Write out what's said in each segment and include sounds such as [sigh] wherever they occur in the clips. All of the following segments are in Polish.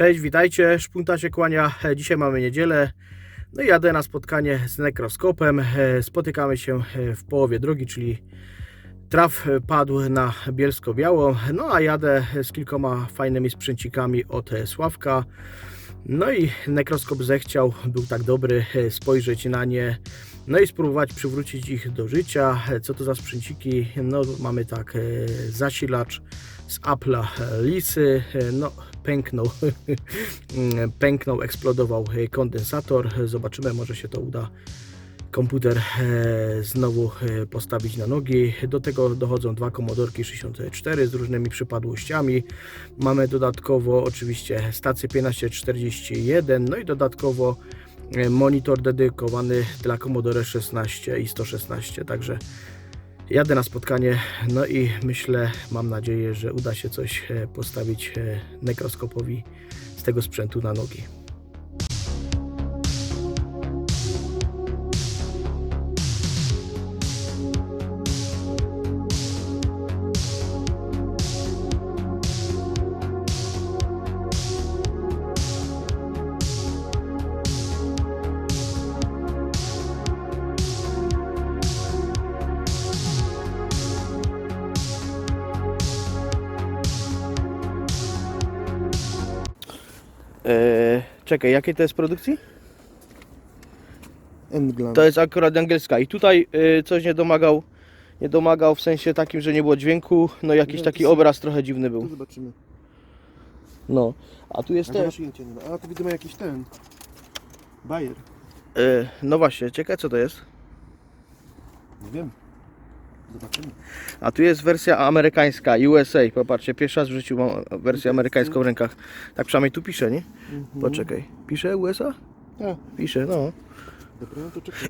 Cześć, witajcie. Szpunta się kłania. Dzisiaj mamy niedzielę. No i jadę na spotkanie z nekroskopem. Spotykamy się w połowie drogi, czyli traf padł na Bielsko-Białą. No a jadę z kilkoma fajnymi sprzęcikami od Sławka. No i nekroskop zechciał, był tak dobry, spojrzeć na nie. No i spróbować przywrócić ich do życia. Co to za sprzęciki? No mamy tak, e, zasilacz z Apple'a e, Lisy, e, no pęknął, [laughs] pęknął, eksplodował kondensator. Zobaczymy, może się to uda komputer znowu postawić na nogi. Do tego dochodzą dwa komodorki 64 z różnymi przypadłościami. Mamy dodatkowo oczywiście stację 1541, no i dodatkowo monitor dedykowany dla Commodore 16 i 116, także jadę na spotkanie, no i myślę, mam nadzieję, że uda się coś e, postawić e, nekroskopowi z tego sprzętu na nogi. Eee, czekaj, jakiej to jest produkcji? Endglan. To jest akurat angielska i tutaj y, coś nie domagał, nie domagał w sensie takim, że nie było dźwięku, no jakiś to taki obraz trochę dziwny Tu był. zobaczymy. No, a tu jest A też, nie. A tu widzimy jakiś ten. Bayer. y, no właśnie, ciekawe co to jest. Nie wiem. Zobaczymy. A tu jest wersja amerykańska, USA, popatrzcie, pierwszy raz w życiu mam wersję amerykańską w rękach. Tak przynajmniej tu pisze, nie? Mhm. Poczekaj, pisze USA? A, Pisze, no. no.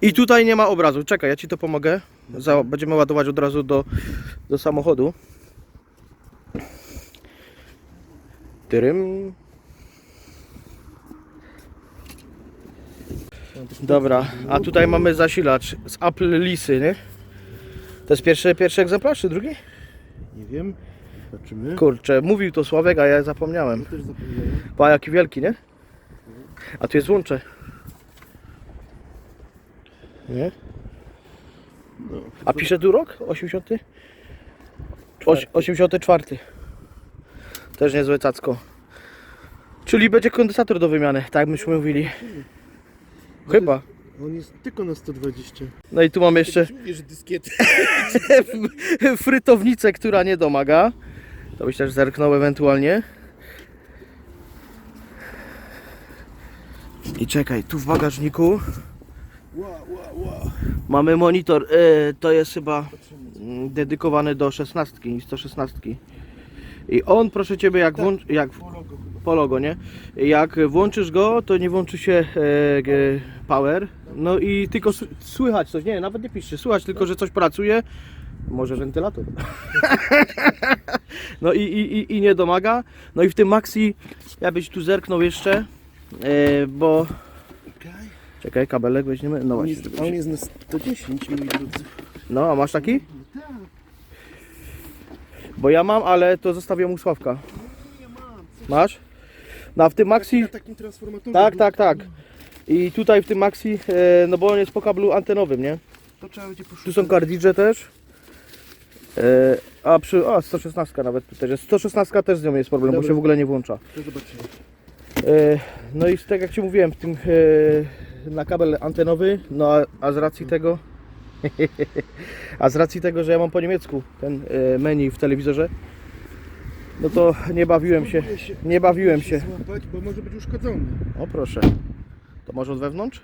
I tutaj nie ma obrazu. Czekaj, ja ci to pomogę. Za, będziemy ładować od razu do, do samochodu. Tyrym. Dobra, a tutaj mamy zasilacz z Apple Lisy, nie? To jest pierwszy, pierwszy egzemplarz, czy drugi? Nie wiem. Zobaczymy. Kurczę, mówił to Sławek, a ja zapomniałem. Też zapomniałem. Pa, jaki wielki, nie? A tu jest łącze. Nie? No. A pisze tu rok? 80? Oś, 84. Też niezłe cacko. Czyli będzie kondensator do wymiany, tak myśmy mówili. Chyba. On jest tylko na 120. No i tu mamy jeszcze dyskiety. [laughs] frytownicę, która nie domaga. To byś też zerknął ewentualnie. I czekaj, tu w bagażniku Wow, wow, wow. mamy monitor. E, to jest chyba mm, dedykowany do 16 i 116. I on, proszę Ciebie, jak, włącz, jak Po logo. nie? Jak włączysz go, to nie włączy się e, power. No i tylko słychać coś, nie, nawet nie pisze, słychać tylko, że coś pracuje. Może wentylator. [laughs] no i, i, i, nie domaga. No i w tym maxi, ja byś tu zerknął jeszcze, e, bo... Czekaj. Kabelek weźmiemy. No właśnie. on jest na 110, moi drodzy. No, a masz taki? Tak. Bo ja mam, ale to zostawiam u Sławka. Masz? No a w tym maxi... Na takim transformatorze. Tak, tak, tak. I tutaj w tym maxi, e, no bo on jest po kablu antenowym, nie? To trzeba będzie poszukać. Tu są kardidże też. E, a przy. A 116 nawet tu też jest. 116 też z nią jest problem, bo Dobra. się w ogóle nie włącza. To zobaczymy. E, no i tak jak Ci mówiłem, w tym e, na kabel antenowy, no a, a z racji tego. [laughs] a z racji tego, że ja mam po niemiecku ten e, menu w telewizorze, no to nie bawiłem się. Nie bawiłem się. złapać, bo może być uszkodzony. O proszę. To może od wewnątrz?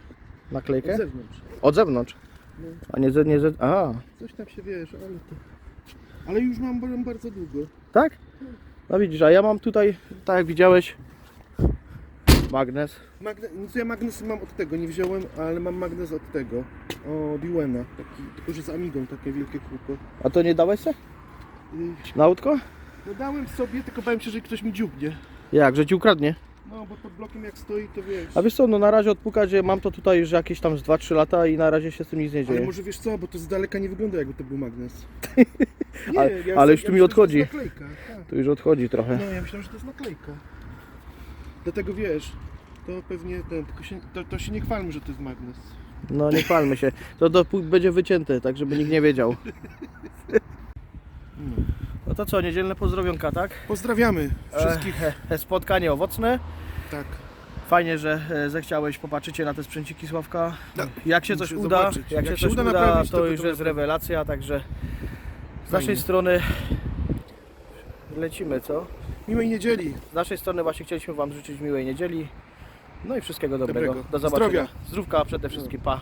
Naklejkę? Od zewnątrz. Od zewnątrz. No. A nie ze. Nie ze a, Coś tam się wiesz, ale to... Ale już mam bardzo długo. tak? No widzisz, a ja mam tutaj, tak jak widziałeś, magnes. Magne... No ja magnes mam od tego, nie wziąłem, ale mam magnes od tego. O Dewena, taki, tylko że z Amigą, takie wielkie kółko. A to nie dałeś se? Yy, Na autko? No dałem sobie, tylko bałem się, że ktoś mi dziubnie. Jak, że ci ukradnie? No, bo pod blokiem jak stoi, to wiesz. A wiesz co, no na razie odpukać, że mam to tutaj już jakieś tam z 2-3 lata i na razie się z tym nic nie Ale dzieje. może wiesz co, bo to z daleka nie wygląda jakby to był magnes. [laughs] Ale- ale już tu mi odchodzi. To jest naklejka, tak. Tu już odchodzi trochę. No, ja myślałem, że to jest naklejka. Dlatego wiesz, to pewnie ten, tylko się, to, to się nie chwalmy, że to jest magnes. No nie chwalmy się. To, to będzie wycięte, tak żeby nikt nie wiedział. [laughs] To co, niedzielne pozdrowionka, tak? Pozdrawiamy wszystkich. E, e, spotkanie owocne. Tak. Fajnie, że e, zechciałeś popatrzycie na te sprzęciki Sławka. Tak. Jak się coś uda, zobaczyć. jak, się Jak się coś uda uda, to, to już jest rewelacja, także z Fajnie. naszej strony lecimy, co? Miłej niedzieli. Z naszej strony właśnie chcieliśmy Wam życzyć miłej niedzieli. No i wszystkiego dobrego. Dobrego. Do zobaczenia. Zdrowia. Zdrówka przede wszystkim, pa.